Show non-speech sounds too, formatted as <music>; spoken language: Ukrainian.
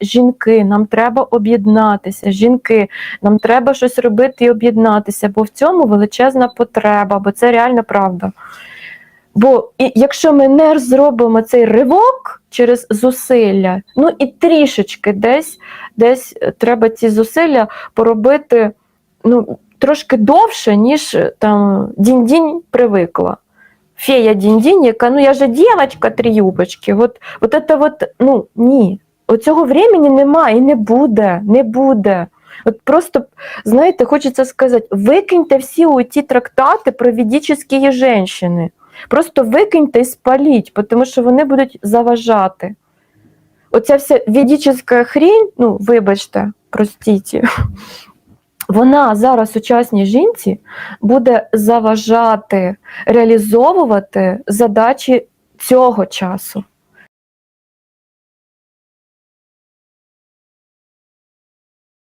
жінки, нам треба об'єднатися. Жінки, нам треба щось робити і об'єднатися, бо в цьому величезна потреба, бо це реально правда. Бо і, якщо ми не зробимо цей ривок через зусилля, ну і трішечки десь, десь треба ці зусилля поробити ну, трошки довше, ніж там дінь-дінь привикла. Фея дінь-дінь, яка, ну я же дівчинка, три юбочки. От, от это вот, ну ні. Оцього времени немає і не буде, не буде. От просто, знаєте, хочеться сказати, викиньте всі ті трактати про ведичні жінки. Просто викиньте і спаліть, тому що вони будуть заважати. Оця вся ведична хрінь, ну, вибачте, простіть, <laughs> вона зараз сучасній жінці буде заважати реалізовувати задачі цього часу.